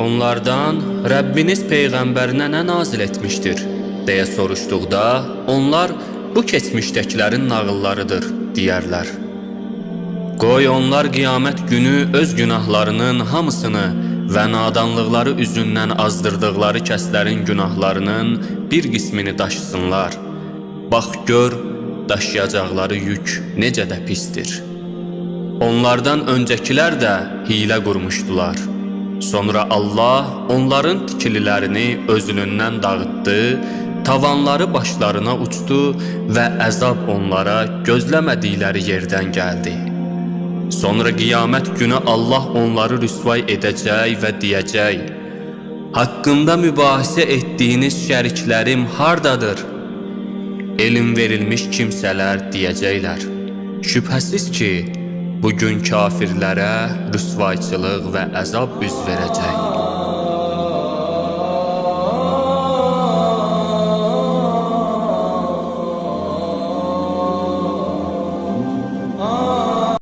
Onlardan Rəbbiniz peyğəmbərinə nə nazil etmişdir deyə soruşduqda onlar bu keçmişdəkilərin nağıllarıdır deyərlər. Qoy onlar qiyamət günü öz günahlarının hamısını və nadanlıqları üzündən azdırdıqları kəslərin günahlarının bir qismini daşısınlar. Bax gör, daşıyacaqları yük necə də pistir. Onlardan öncəkilər də hilə qurmuşdular. Sonra Allah onların tikililərini özünündən dağıtdı, tavanları başlarına uçdu və əzab onlara gözləmədikləri yerdən gəldi. Sonra qiyamət günü Allah onları rüsvay edəcək və deyəcək: Haqqımda mübahisə etdiyiniz şəriklərim hardadır? Elm verilmiş kimsələr deyəcəklər: Şübhəsiz ki, bu gün kafirlərə rüsvayçılıq və əzab üz verəcək.